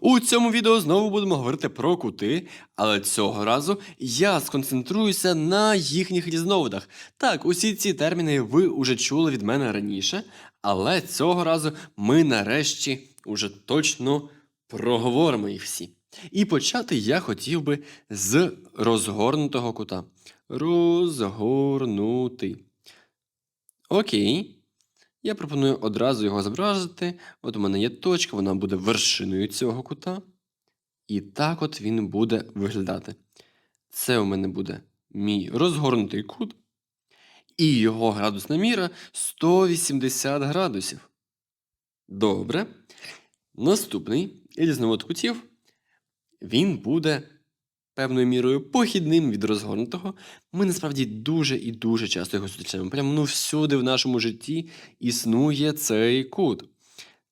У цьому відео знову будемо говорити про кути, але цього разу я сконцентруюся на їхніх різновидах. Так, усі ці терміни ви уже чули від мене раніше, але цього разу ми нарешті уже точно проговоримо їх всі. І почати я хотів би з розгорнутого кута. Розгорнутий. Окей. Я пропоную одразу його зобразити. От у мене є точка, вона буде вершиною цього кута. І так от він буде виглядати. Це у мене буде мій розгорнутий кут. І його градусна міра 180 градусів. Добре. Наступний різновид кутів. Він буде певною мірою похідним від розгорнутого. Ми насправді дуже і дуже часто його зустрічаємо. Прямо ну всюди в нашому житті існує цей кут.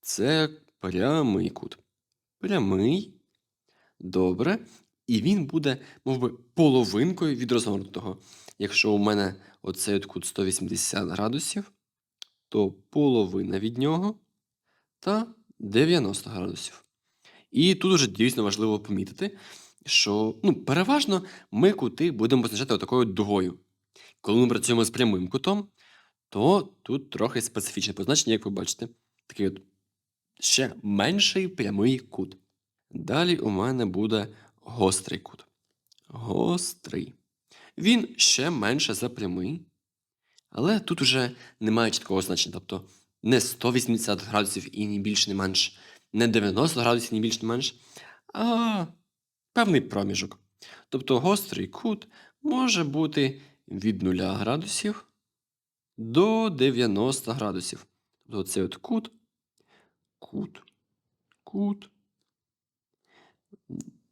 Це прямий кут. Прямий. Добре. І він буде, мов би, половинкою від розгорнутого. Якщо у мене оцей от кут 180 градусів, то половина від нього та 90 градусів. І тут уже дійсно важливо помітити, що ну, переважно ми кути будемо позначати отакою дугою. Коли ми працюємо з прямим кутом, то тут трохи специфічне позначення, як ви бачите, такий от ще менший прямий кут. Далі у мене буде гострий кут. Гострий. Він ще менше за прямий, але тут уже немає чіткого значення. Тобто не 180 градусів і ні більше, ні менш, не 90 градусів, ні більше, ні менш, а певний проміжок. Тобто гострий кут може бути від 0 градусів до 90 градусів. Тобто цей от кут, кут, кут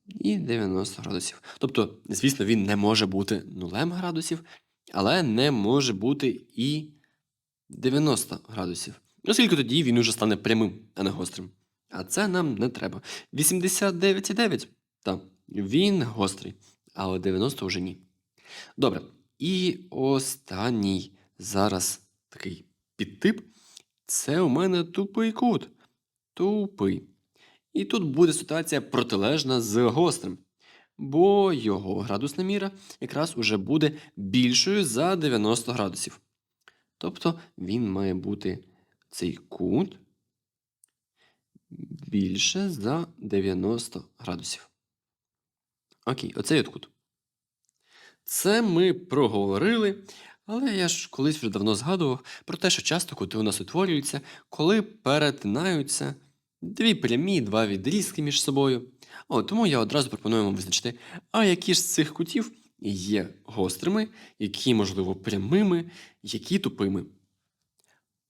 і 90 градусів. Тобто, звісно, він не може бути 0 градусів, але не може бути і 90 градусів. Оскільки тоді він уже стане прямим, а не гострим. А це нам не треба. 89,9. Так, він гострий, але 90 вже ні. Добре. І останній зараз такий підтип. Це у мене тупий кут. Тупий. І тут буде ситуація протилежна з гострим. Бо його градусна міра якраз уже буде більшою за 90 градусів. Тобто він має бути цей кут більше за 90 градусів. Окей, оцей от кут. Це ми проговорили, але я ж колись вже давно згадував про те, що часто кути у нас утворюються, коли перетинаються дві прямі, два відрізки між собою. О, тому я одразу пропоную вам визначити, а які ж з цих кутів є гострими, які, можливо, прямими, які тупими.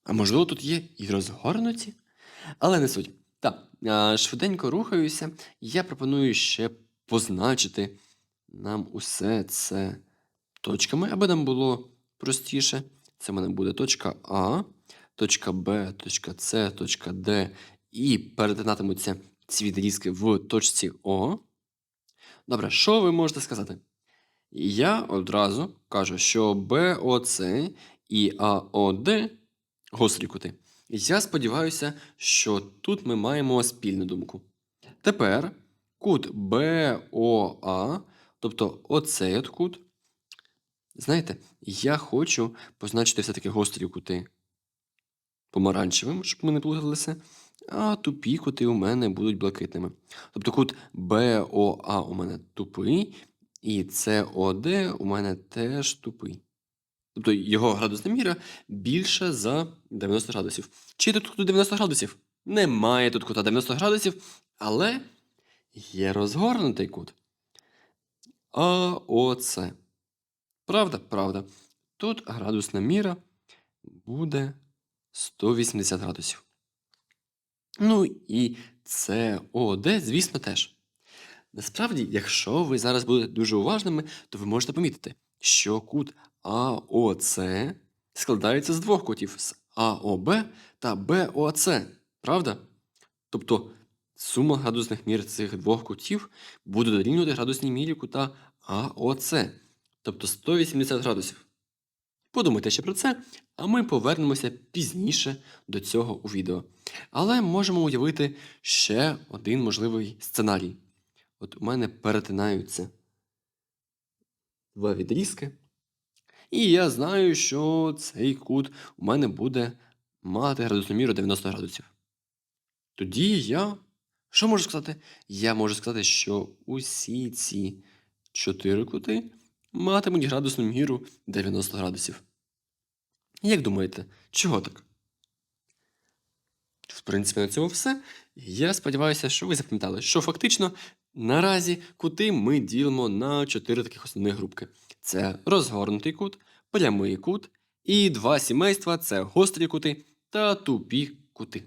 А можливо, тут є і розгорнуті, але не суть. Так, швиденько рухаюся, я пропоную ще позначити нам усе це точками, аби нам було простіше. Це в мене буде точка А, точка Б, точка С, точка Д, і перетинатимуться ці відрізки в точці О. Добре, що ви можете сказати? Я одразу кажу, що БОЦ і АОД гострі кути. Я сподіваюся, що тут ми маємо спільну думку. Тепер кут БОА, тобто оцей от кут. Знаєте, я хочу позначити все-таки гострі кути помаранчевим, щоб ми не плуталися, а тупі кути у мене будуть блакитними. Тобто кут БОА у мене тупий, і СОД у мене теж тупий. Тобто його градусна міра більша за 90 градусів. Чи тут кут 90 градусів? Немає тут кута 90 градусів, але є розгорнутий кут. АОЦ. Правда? Правда. Тут градусна міра буде 180 градусів. Ну і СОД, звісно, теж. Насправді, якщо ви зараз будете дуже уважними, то ви можете помітити, що кут АОЦ складається з двох кутів з АОБ та БОЦ. Правда? Тобто сума градусних мір цих двох кутів буде дорівнювати градусній мірі кута АОЦ, тобто 180 градусів. Подумайте ще про це, А ми повернемося пізніше до цього у відео. Але можемо уявити ще один можливий сценарій. От у мене перетинаються два відрізки. І я знаю, що цей кут у мене буде мати градусноміру 90 градусів. Тоді я. Що можу сказати? Я можу сказати, що усі ці чотири кути матимуть градусну міру 90 градусів. Як думаєте, чого так? В принципі, на цьому все. Я сподіваюся, що ви запам'ятали, що фактично наразі кути ми ділимо на чотири таких основних групки: це розгорнутий кут, прямий кут і два сімейства це гострі кути та тупі кути.